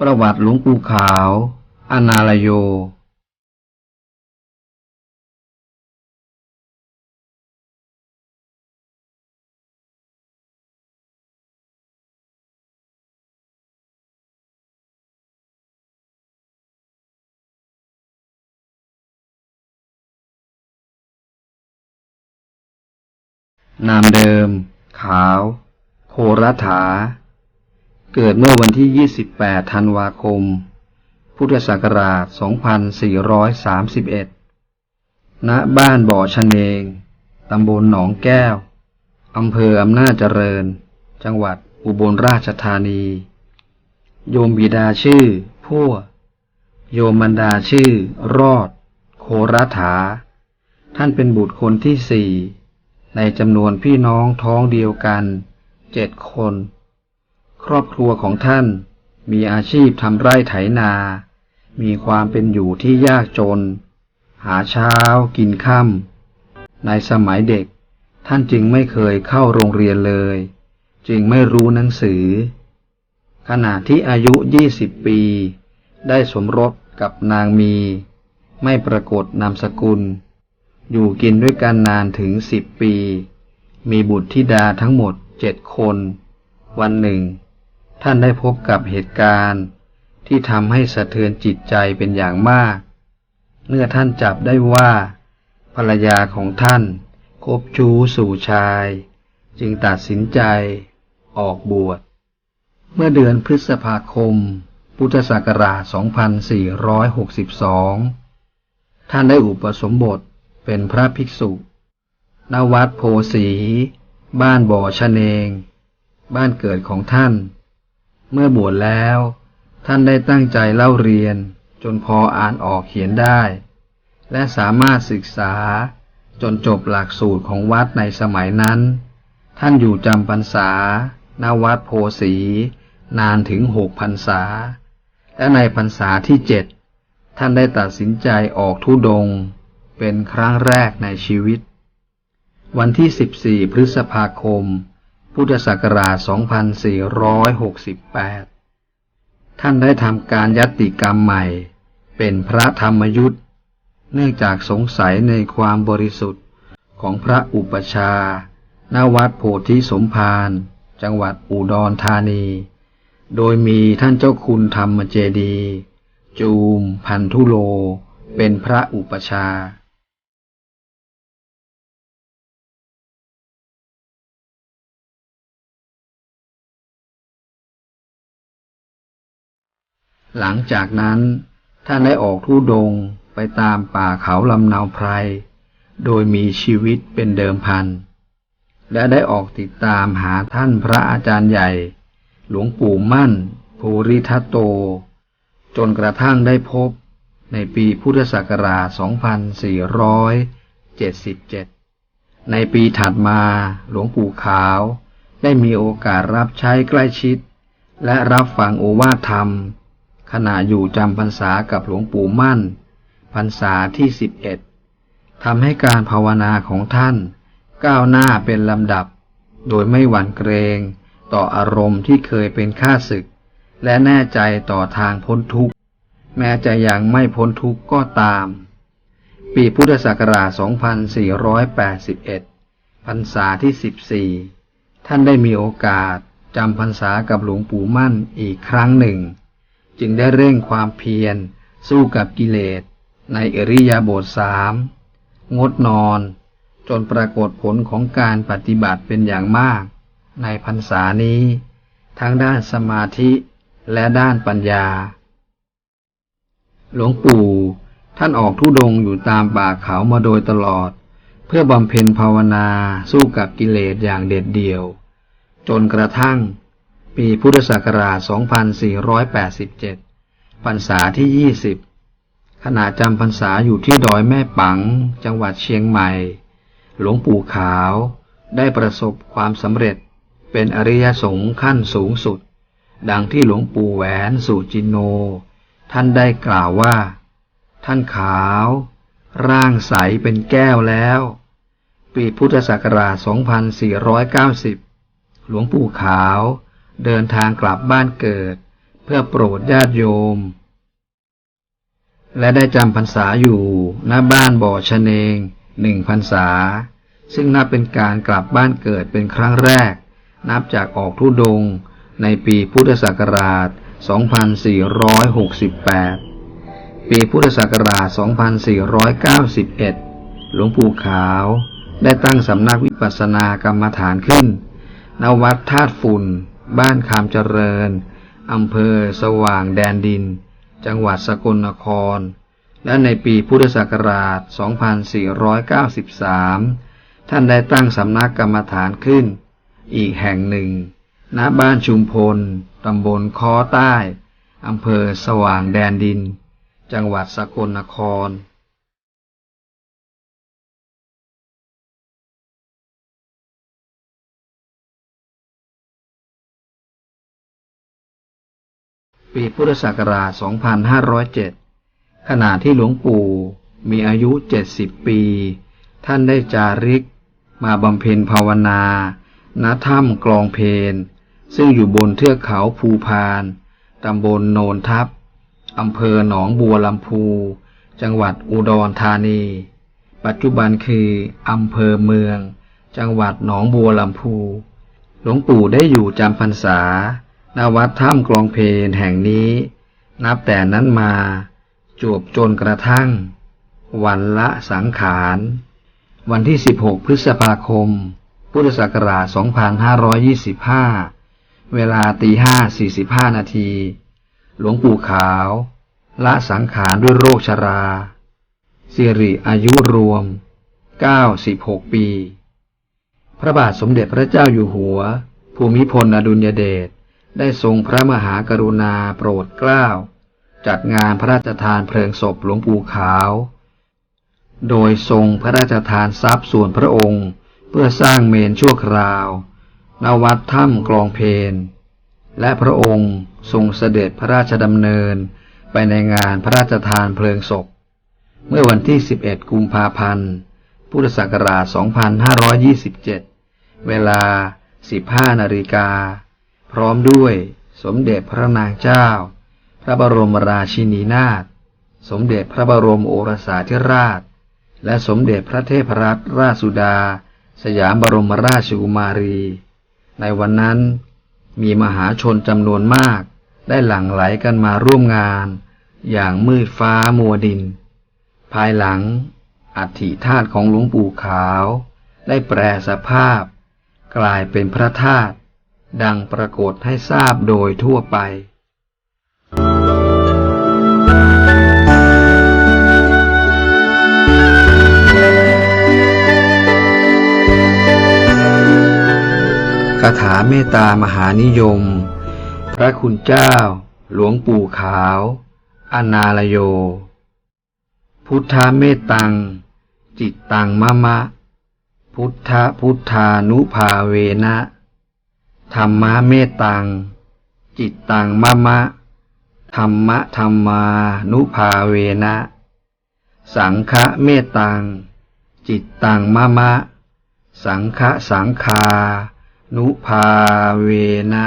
ประวัติหลวงปู่ขาว อนาลโยนามเดิม ขาว โครัฐา เกิดเมื่อวันที่ 28 ธันวาคม พุทธศักราช 2431 ณ บ้านบ่อชะเนงตำบลหนองแก้ว อำเภออำนาจเจริญ จังหวัดอุบลราชธานี โยมบิดาชื่อพั่ว โยมมันดาชื่อ รอด โครัฐา ท่านเป็นบุตรคนที่สี่ ในจำนวนพี่น้องท้องเดียวกัน เจ็ดคน ครอบครัวของท่าน มีอาชีพทำไร่ไถนา มีความเป็นอยู่ที่ยากจน หาเช้ากินค่ำในสมัยเด็ก ท่านจึงไม่เคยเข้าโรงเรียนเลย จึงไม่รู้หนังสือ ขณะที่อายุ20ปี ได้สมรสกับนางมี ไม่ปรากฏนามสกุล อยู่กินด้วยกันนานถึงสิบปี มีบุตรธิดาทั้งหมดเจ็ดคน วันหนึ่ง ท่านได้พบกับเหตุการณ์ ที่ทำให้สะเทือนจิตใจเป็นอย่างมาก เมื่อท่านจับได้ว่า ภรรยาของท่านคบชู้สู่ชาย จึงตัดสินใจ ออกบวช เมื่อเดือนพฤษภาคม พุทธศักราช 2462 ท่านได้อุปสมบทเป็นพระภิกษุณวัดโพสี บ้านบ่อชะเนง บ้านเกิดของท่าน เมื่อบวชแล้ว ท่านได้ตั้งใจเล่าเรียน จนพออ่านออกเขียนได้ และสามารถศึกษาจนจบหลักสูตรของวัดในสมัยนั้น ท่านอยู่จำพรรษาณวัดโพสีนานถึงหกพรรษา และในพรรษาที่เจ็ดท่านได้ตัดสินใจออกทุดง เป็นครั้งแรกในชีวิต วันที่ 14 พฤษภาคม พุทธศักราช 2468 ท่านได้ทำการยัตติกรรมใหม่ เป็นพระธรรมยุทธ์เนื่องจากสงสัยในความบริสุทธิ์ของพระอุปชาณวัดโพธิสมภารจังหวัดอุดรธานี โดยมีท่านเจ้าคุณธรรมเจดี จูม พันธุโล เป็นพระอุปชา หลังจากนั้นท่านได้ออกทุดงไปตามป่าเขาลำนาวไพร โดยมีชีวิตเป็นเดิมพัน และได้ออกติดตามหาท่านพระอาจารย์ใหญ่ หลวงปู่มั่น ภูริทัตโต จนกระทั่งได้พบในปีพุทธศักราช 2477 ในปีถัดมาหลวงปู่ขาว ได้มีโอกาสรับใช้ใกล้ชิด และรับฟังโอวาทธรรม ขณะอยู่จำพรรษากับหลวงปู่มั่น พรรษาที่สิบเอ็ดทำให้การภาวนาของท่าน ก้าวหน้าเป็นลำดับ โดยไม่หวั่นเกรง ต่ออารมณ์ที่เคยเป็นข้าศึก และแน่ใจต่อทางพ้นทุกข์ แม้จะยังไม่พ้นทุกข์ก็ตาม ปีพุทธศักราช 2481 พรรษาที่ 14 ท่านได้มีโอกาสจำพรรษากับหลวงปู่มั่นอีกครั้งหนึ่ง จึงได้เร่งความเพียร สู้กับกิเลส ในอริยบทสามงดนอน จนปรากฏผลของการปฏิบัติเป็นอย่างมาก ในพรรษานี้ ทั้งด้านสมาธิและด้านปัญญา หลวงปู่ท่านออกทุดงอยู่ตามป่าเขามาโดยตลอด เพื่อบำเพ็ญภาวนาสู้กับกิเลสอย่างเด็ดเดี่ยว จนกระทั่ง ปีพุทธศักราช 2487 พรรษาที่ 20 ขณะจำพรรษาอยู่ที่ดอยแม่ปัง จังหวัดเชียงใหม่ หลวงปู่ขาว ได้ประสบความสำเร็จเป็นอริยสงฆ์ขั้นสูงสุด ดังที่หลวงปู่แหวนสุจินโน ท่านได้กล่าวว่า ท่านขาว ร่างใสเป็นแก้วแล้ว ปีพุทธศักราช 2490 หลวงปู่ขาว เดินทางกลับบ้านเกิด เพื่อโปรดญาติโยม และได้จำพรรษาอยู่ณบ้านบ่อชะเนงหนึ่งพรรษา ซึ่งนับเป็นการกลับบ้านเกิดเป็นครั้งแรก นับจากออกทุดงในปีพุทธศักราช 2468 ปีพุทธศักราช 2491 หลวงปู่ขาวได้ตั้งสำนักวิปัสสนากรรมฐานขึ้นณวัดธาตุฝุ่น บ้านคามเจริญ อำเภอสว่างแดนดิน จังหวัดสกลนคร และในปีพุทธศักราช 2493 ท่านได้ตั้งสำนักกรรมฐานขึ้น อีกแห่งหนึ่ง ณ บ้านชุมพล ตำบลคอใต้ อำเภอสว่างแดนดิน จังหวัดสกลนคร ปีพุทธศักราช 2507 ขณะที่หลวงปู่มีอายุ 70 ปี ท่านได้จาริก มาบำเพ็ญภาวนาณถ้ำกลองเพนซึ่งอยู่บนเทือกเขาภูพาน ตำบลโนนทับ อำเภอหนองบัวลำพู จังหวัดอุดรธานี ปัจจุบันคืออำเภอเมือง จังหวัดหนองบัวลำพู หลวงปู่ได้อยู่จำพรรษา ณวัดถ้ำกลองเพนแห่งนี้ นับแต่นั้นมาจวบจนกระทั่ง วันละสังขาร วันที่ 16 พฤษภาคม พุทธศักราช 2525 เวลาตีห้า45 นาที หลวงปู่ขาว ละสังขารด้วยโรคชรา สิริอายุรวม 96 ปี พระบาทสมเด็จพระเจ้าอยู่หัว ภูมิพลอดุลยเดช ได้ทรงพระมหากรุณาโปรดเกล้า จัดงานพระราชทานเพลิงศพหลวงปู่ขาว โดยทรงพระราชทานทรัพย์ส่วนพระองค์ เพื่อสร้างเมนชั่วคราว ณ วัดถ้ำกลองเพน และพระองค์ทรงเสด็จพระราชดำเนินไปในงานพระราชทานเพลิงศพ เมื่อวันที่ 11 กุมภาพันธ์ พุทธศักราช 2527 เวลา 15นาฬิกา พร้อมด้วยสมเด็จพระนางเจ้า พระบรมราชินีนาถ สมเด็จพระบรมโอรสาธิราช และสมเด็จพระเทพรัตนราชสุดา สยามบรมราชกุมารี ในวันนั้นมีมหาชนจำนวนมากได้หลั่งไหลกันมาร่วมงาน อย่างมืดฟ้ามัวดิน ภายหลังอัฐิธาตุของหลวงปู่ขาว ได้แปรสภาพ กลายเป็นพระธาตุ ดังปรากฏให้ทราบโดยทั่วไป คาถาเมตตามหานิยม พระคุณเจ้า หลวงปู่ขาว อนาลโย พุทธเมตตัง จิตตังมะมะ พุทธพุทธานุภาเวนะ ธรรมะเมตตัง จิตตังมะมะ ธรรมะธรรมานุภาเวนะ สังฆะเมตตัง จิตตังมะมะ สังฆะสังคา นุภาเวนะ